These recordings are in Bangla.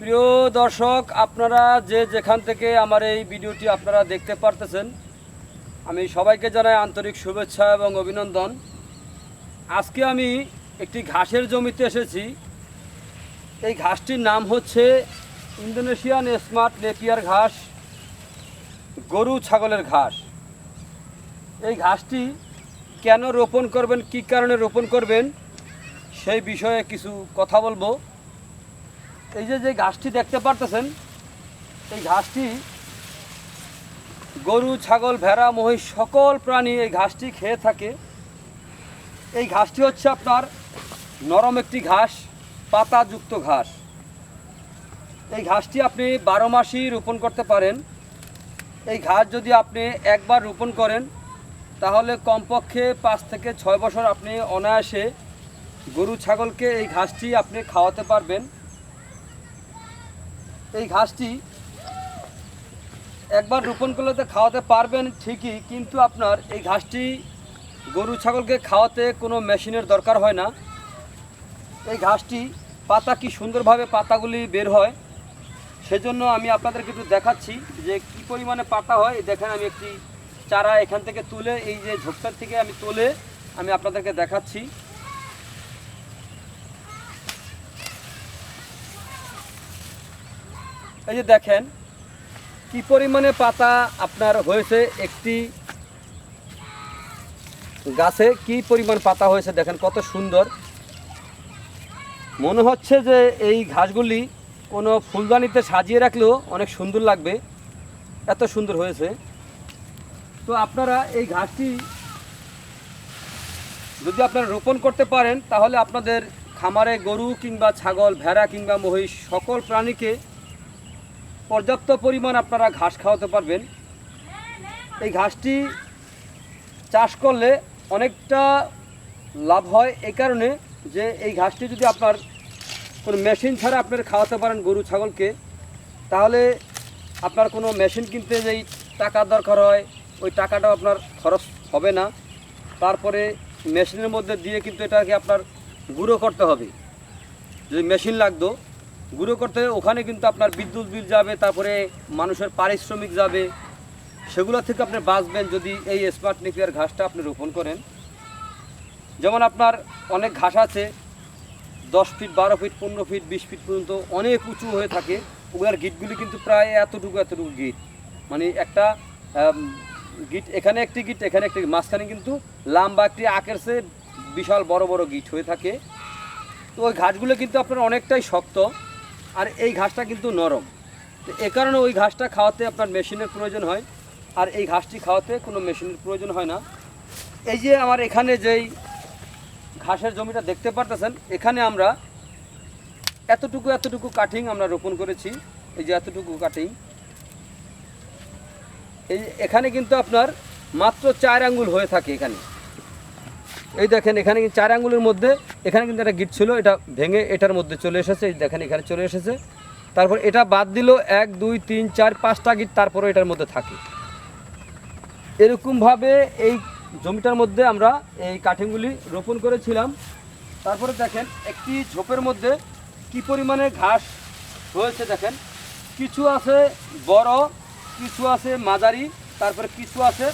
প্রিয় দর্শক, আপনারা যে যেখান থেকে আমার এই ভিডিওটি আপনারা দেখতে পারতেছেন, আমি সবাইকে জানাই আন্তরিক শুভেচ্ছা এবং অভিনন্দন। আজকে আমি একটি ঘাসের জমিতে এসেছি। এই ঘাসটির নাম হচ্ছে ইন্দোনেশিয়ান স্মার্ট নেপিয়ার ঘাস, গরু ছাগলের ঘাস। এই ঘাসটি কেন রোপণ করবেন, কী কারণে রোপণ করবেন, সেই বিষয়ে কিছু কথা বলব। এই যে যে ঘাসটি দেখতে পারতেছেন, এই ঘাসটি গরু, ছাগল, ভেড়া, মহিষ, সকল প্রাণী এই ঘাসটি খেয়ে থাকে। এই ঘাসটি হচ্ছে আপনার নরম একটি ঘাস, পাতাযুক্ত ঘাস। এই ঘাসটি আপনি বারো মাসই রোপণ করতে পারেন। এই ঘাস যদি আপনি একবার রোপণ করেন, তাহলে কমপক্ষে পাঁচ থেকে ছয় বছর আপনি অনায়াসে গরু, ছাগলকে এই ঘাসটি আপনি খাওয়াতে পারবেন। এই ঘাসটি একবার রোপণ করলে তো খাওয়াতে পারবেন ঠিকই, কিন্তু আপনার এই ঘাসটি গরু ছাগলকে খাওয়াতে কোনো মেশিনের দরকার হয় না। এই ঘাসটি পাতা কি সুন্দরভাবে পাতাগুলি বের হয়, সেজন্য আমি আপনাদেরকে একটু দেখাচ্ছি যে কি পরিমাণে পাতা হয়। দেখেন আমি একটি চারা এখান থেকে তুলে, এই যে ঝোপটার থেকে আমি তুলে আমি আপনাদেরকে দেখাচ্ছি। এই যে দেখেন, কি পরিমাণে পাতা আপনার হয়েছে একটি গাছে, কি পরিমাণ পাতা হয়েছে দেখেন, কত সুন্দর। মনে হচ্ছে যে এই ঘাসগুলি কোনো ফুলদানিতে সাজিয়ে রাখলেও অনেক সুন্দর লাগবে, এত সুন্দর হয়েছে। তো আপনারা এই ঘাসটি যদি আপনারা রোপণ করতে পারেন, তাহলে আপনাদের খামারে গরু কিংবা ছাগল, ভেড়া কিংবা মহিষ, সকল প্রাণীকে পর্যাপ্ত পরিমাণ আপনারা ঘাস খাওয়াতে পারবেন। এই ঘাসটি চাষ করলে অনেকটা লাভ হয় এই কারণে যে এই ঘাসটি যদি আপনার কোনো মেশিন ছাড়া আপনার খাওয়াতে পারেন গরু, ছাগলকে, তাহলে আপনার কোনো মেশিন কিনতে যেই টাকার দরকার হয়, ওই টাকাটাও আপনার খরচ হবে না। তারপরে মেশিনের মধ্যে দিয়ে কিন্তু এটাকে আপনার গুঁড়ো করতে হবে। যদি মেশিন লাগতো গুঁড়ো করতে ওখানে কিন্তু আপনার বিদ্যুৎ বিল যাবে, তারপরে মানুষের পারিশ্রমিক যাবে। সেগুলো থেকে আপনি বাঁচবেন যদি এই স্মার্ট নেপিয়ার ঘাসটা আপনি রোপণ করেন। যেমন আপনার অনেক ঘাস আছে, দশ ফিট বারো ফিট পনেরো ফিট বিশ ফিট পর্যন্ত অনেক উঁচু হয়ে থাকে। ওগুলার গিটগুলি কিন্তু প্রায় এতটুকু এতটুকু গিট। মানে একটা গিট, এখানে একটি গিট, এখানে একটি মাঝখানে কিন্তু লাম্বা একটি আকের চেয়ে বিশাল বড় বড় গিট হয়ে থাকে। তো ওই ঘাসগুলো কিন্তু আপনার অনেকটাই শক্ত। আর এই ঘাসটা কিন্তু নরম। তো এ কারণে ওই ঘাসটা খাওয়াতে আপনার মেশিনের প্রয়োজন হয়। আর এই ঘাসটি খাওয়াতে কোনো মেশিনের প্রয়োজন হয় না। এই যে আমার এখানে যেই ঘাসের জমিটা দেখতে পারতেছেন, এখানে আমরা এতটুকু এতটুকু কাটিং আমরা রোপণ করেছি। এই যে এতটুকু কাটিং এই এখানে কিন্তু আপনার মাত্র চার আঙ্গুল হয়ে থাকে এখানে। এই দেখেন, এখানে কিন্তু চার আঙ্গুলের মধ্যে, এখানে কিন্তু একটা গিট ছিল, এটা ভেঙে এটার মধ্যে চলে এসেছে, এই দেখেন, এখানে চলে এসেছে। তারপর এটা বাদ দিল, এক, দুই, তিন, চার, পাঁচটা গিট তারপরে এটার মধ্যে থাকে। এরকমভাবে এই জমিটার মধ্যে আমরা এই কাঠিংগুলি রোপণ করেছিলাম। তারপরে দেখেন, একটি ঝোপের মধ্যে কি পরিমাণে ঘাস হয়েছে দেখেন। কিছু আছে বড়, কিছু আছে মাঝারি, তারপরে কিছু আছে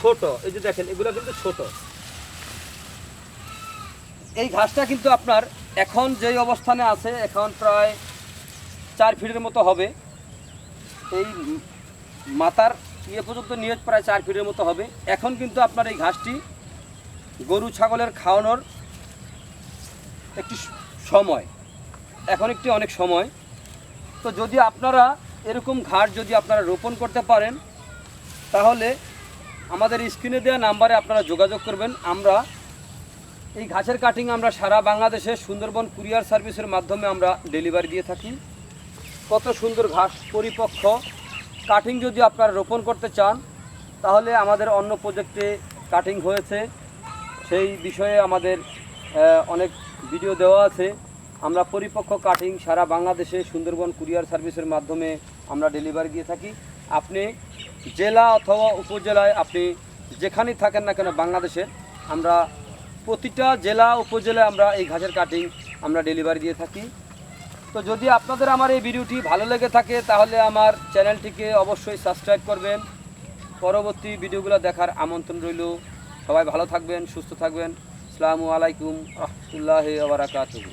ছোট। এই যে দেখেন, এগুলো কিন্তু ছোট। এই ঘাসটা কিন্তু আপনার এখন যেই অবস্থানে আছে, এখন প্রায় চার ফিটের মতো হবে। এই মাথার ইয়ে পর্যন্ত নিয়ে প্রায় চার ফিটের মতো হবে। এখন কিন্তু আপনার এই ঘাসটি গরু ছাগলের খাওয়ানোর একটি সময়। এখন একটি অনেক সময়। তো যদি আপনারা এরকম ঘাস যদি আপনারা রোপণ করতে পারেন, তাহলে আমাদের স্ক্রিনে দেওয়া নাম্বারে আপনারা যোগাযোগ করবেন। আমরা এই ঘাসের কাটিং আমরা সারা বাংলাদেশে সুন্দরবন কুরিয়ার সার্ভিসের মাধ্যমে আমরা ডেলিভারি দিয়ে থাকি। কত সুন্দর ঘাস পরিপক্ষ কাটিং যদি আপনারা রোপণ করতে চান, তাহলে আমাদের অন্য প্রজেক্টে কাটিং হয়েছে। সেই বিষয়ে আমাদের অনেক ভিডিও দেওয়া আছে। আমরা পরিপক্ক কাটিং সারা বাংলাদেশে সুন্দরবন কুরিয়ার সার্ভিসের মাধ্যমে আমরা ডেলিভারি দিয়ে থাকি। আপনি জেলা অথবা উপজেলায়, আপনি যেখানেই থাকেন না কেন বাংলাদেশের আমরা প্রতিটা জেলা, উপজেলায় আমরা এই ঘাসের কাটিং আমরা ডেলিভারি দিয়ে থাকি। তো যদি আপনাদের আমার এই ভিডিওটি ভালো লেগে থাকে, তাহলে আমার চ্যানেলটিকে অবশ্যই সাবস্ক্রাইব করবেন। পরবর্তী ভিডিওগুলো দেখার আমন্ত্রণ রইল। সবাই ভালো থাকবেন, সুস্থ থাকবেন। আসসালামু আলাইকুম, রহমতুল্লাহ বারাকাতুহু।